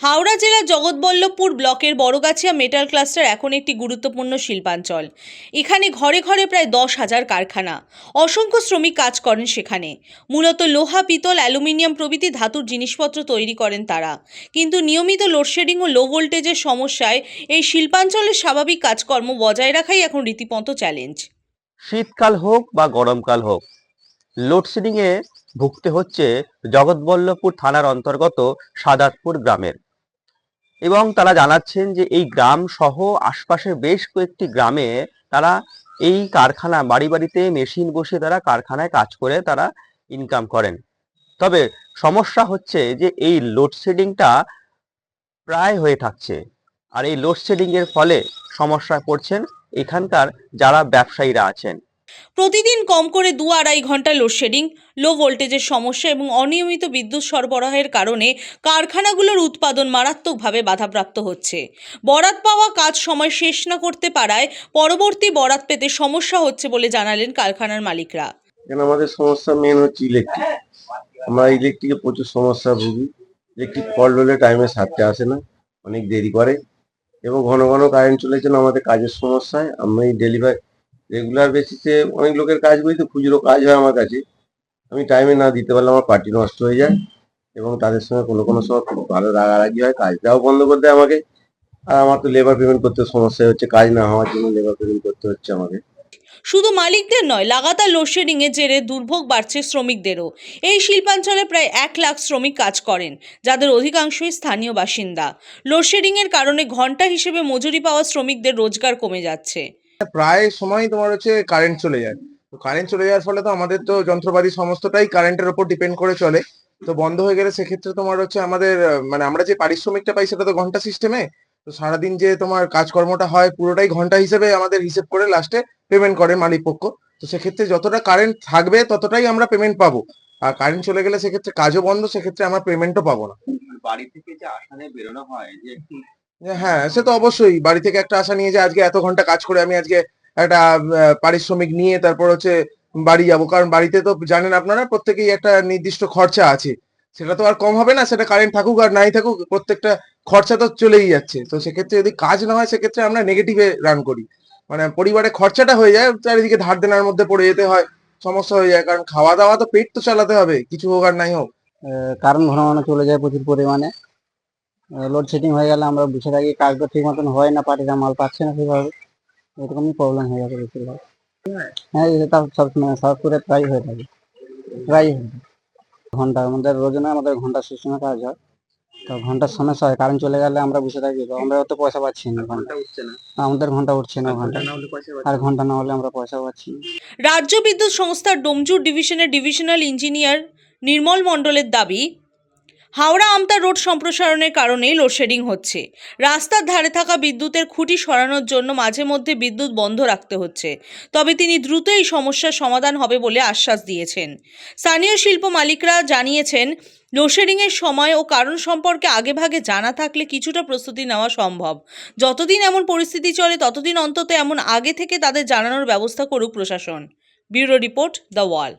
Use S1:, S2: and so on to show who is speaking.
S1: হাওড়া জেলার জগৎবল্লভপুর ব্লকের Bargachhia metal cluster এখন একটি গুরুত্বপূর্ণ শিল্পাঞ্চল। এখানে ঘরে ঘরে প্রায় দশ হাজার কারখানা। অসংখ্য শ্রমিক কাজ করেন সেখানে। মূলত লোহা, পিতল, অ্যালুমিনিয়াম প্রভৃতি ধাতুর জিনিসপত্র তৈরি করেন তারা। কিন্তু নিয়মিত লোডশেডিং ও লো ভোল্টেজের সমস্যায় এই শিল্পাঞ্চলের স্বাভাবিক কাজকর্ম বজায় রাখাই এখন রীতিমতো চ্যালেঞ্জ
S2: শীতকাল হোক বা গরমকাল হোক, লোডশেডিংয়ে ভুগতে হচ্ছে জগৎবল্লভপুর থানার অন্তর্গত সাদাতপুর গ্রামের। এবং তারা জানাচ্ছেন যে এই গ্রাম সহ আশপাশের বেশ কয়েকটি গ্রামে তারা এই কারখানা বাড়ি বাড়িতে মেশিন বসে তারা কারখানায় কাজ করে তারা ইনকাম করেন। তবে সমস্যা হচ্ছে যে এই লোডশেডিংটা প্রায় হয়ে থাকছে আর এই লোডশেডিং এর ফলে সমস্যায় পড়ছেন এখানকার যারা ব্যবসায়ীরা আছেন।
S1: প্রতিদিন কম করে দু আড়াই ঘণ্টা লোডশেডিং লো ভোল্টেজের সমস্যা এবং অনিয়মিত বিদ্যুৎ সরবরাহের কারণে কারখানাগুলোর উৎপাদন মারাত্মকভাবে বাধাপ্রাপ্ত হচ্ছে। বরাত পাওয়া কাজ সময় শেষ না করতে পারায় পরবর্তী বরাত পেতে সমস্যা হচ্ছে বলে জানালেন কারখানার মালিকরা।
S3: আমাদের সমস্যা মেন হচ্ছে ইলেকট্রিক আমরা ইলেকট্রিকে প্রচুর সমস্যা ভুগি। ইলেকট্রিক ফল্ট হলে টাইমে সারতে আসে না, অনেক দেরি করে। এবং ঘন ঘন কারেন্ট চলে জন্য আমাদের কাজের সমস্যায় আমি ডেলিভারি রেগুলার বেসিসে অনেক লোকের কাজ করি তো খুচরো কাজ হয় আমার কাছে। আমি টাইমে না দিতে পারলে আমার পার্টি নষ্ট হয়ে যায় এবং তাদের সঙ্গে কোনো কোনো সময় খুব ভালো রাগারাগি হয়, কাজটাও বন্ধ করে দেয় আমাকে। আর আমার তো লেবার পেমেন্ট করতে সমস্যা হচ্ছে, কাজ না হওয়ার জন্য লেবার পেমেন্ট করতে হচ্ছে আমাকে।
S1: শুধু মালিকদের নয়, লাগাতার লোডশেডিংয়ের জেরে দুর্ভোগ বাড়ছে শ্রমিকদেরও। এই শিল্পাঞ্চলে প্রায় এক লাখ শ্রমিক কাজ করেন, যাদের অধিকাংশই স্থানীয় বাসিন্দা। লোডশেডিংয়ের কারণে ঘণ্টা হিসেবে মজুরি পাওয়া শ্রমিকদের রোজগার কমে যাচ্ছে।
S4: প্রায় সময় তোমার হচ্ছে কারেন্ট চলে যায়। তো কারেন্ট চলে যাওয়ার ফলে তো আমাদের তো যন্ত্রপাতি সমস্তটাই কারেন্টের উপর ডিপেন্ড করে চলে। তো বন্ধ হয়ে গেলে সেক্ষেত্রে তোমার হচ্ছে আমাদের মানে আমরা যে পারিশ্রমিকটা পাই সেটা তো ঘণ্টা সিস্টেমে তো সারাদিন যে তোমার কাজকর্মটা হয় পুরোটাই ঘণ্টা হিসেবে আমাদের হিসেব করে লাস্টে পেমেন্ট করে মালিক পক্ষ তো সেক্ষেত্রে যতটা কারেন্ট থাকবে ততটাই আমরা পেমেন্ট পাবো। আর কারেন্ট চলে গেলে সেক্ষেত্রে কাজও বন্ধ, সেক্ষেত্রে আমরা পেমেন্টও পাবো না।
S2: বাড়ি থেকে যে আসানে বেরোনো হয়, যে
S4: হ্যাঁ সে তো অবশ্যই। বাড়ি থেকে একটা আশা নিয়ে যে আজকে এত ঘণ্টা কাজ করে আমি আজকে একটা পারিশ্রমিক নিয়ে তারপর হচ্ছে বাড়ি যাব। কারণ বাড়িতে তো জানেন আপনারা, প্রত্যেকেই একটা নির্দিষ্ট খরচা আছে। সেটা তো আর কম হবে না, সেটা কারেন্ট থাকুক আর নাই থাকুক, প্রত্যেকটা খরচা তো চলেই যাচ্ছে। তো সেক্ষেত্রে যদি কাজ না হয়, সেক্ষেত্রে আমরা নেগেটিভে রান করি। মানে পরিবারের খরচাটা হয়ে যায়, চারিদিকে ধার দেনার মধ্যে পড়ে যেতে হয়, সমস্যা হয়ে যায়। কারণ খাওয়া দাওয়া তো পেট তো চালাতে হবে, কিছু হোক আর নাই হোক।
S5: কারণ ঘন ঘন চলে যায় প্রচুর পরিমাণে। লোডশেডিং হয়ে গেলে আমরা বসে থাকি কাজ তো ঠিক মতন হয় না পার্টিরা মাল পাচ্ছে না সেভাবে এরকমই প্রবলেম হয়ে যাবে বেশিরভাগ। হ্যাঁ এটা সবসময় সবসময় প্রায় হয়ে থাকে প্রায় হয়ে থাকে। ঘণ্টা আমাদের রোজানা আমাদের ঘণ্টা সিস্টেমে কাজ হয়। তো ঘণ্টার সমস্যা হয় কারেন্ট চলে গেলে আমরা বসে থাকি তো আমরা অত পয়সা পাচ্ছি না ঘণ্টা।
S2: উঠছে না।
S5: আমাদের ঘণ্টা উঠছে না ঘণ্টা।
S2: না
S5: আর ঘণ্টা না হলে আমরা পয়সা পাচ্ছি না।
S1: রাজ্য বিদ্যুৎ সংস্থার ডোমজুর ডিভিশনের ডিভিশনাল ইঞ্জিনিয়ার নির্মল মণ্ডলের দাবি হাওড়া আমতা রোড সম্প্রসারণের কারণেই লোডশেডিং হচ্ছে। রাস্তার ধারে থাকা বিদ্যুতের খুঁটি সরানোর জন্য মাঝে মধ্যে বিদ্যুৎ বন্ধ রাখতে হচ্ছে। তবে তিনি দ্রুত এই সমস্যার সমাধান হবে বলে আশ্বাস দিয়েছেন। স্থানীয় শিল্প মালিকরা জানিয়েছেন, লোডশেডিংয়ের সময় ও কারণ সম্পর্কে আগেভাগে জানা থাকলে কিছুটা প্রস্তুতি নেওয়া সম্ভব। যতদিন এমন পরিস্থিতি চলে, ততদিন অন্তত এমন আগে থেকে তাদের জানানোর ব্যবস্থা করুক প্রশাসন। Bureau report the Wall.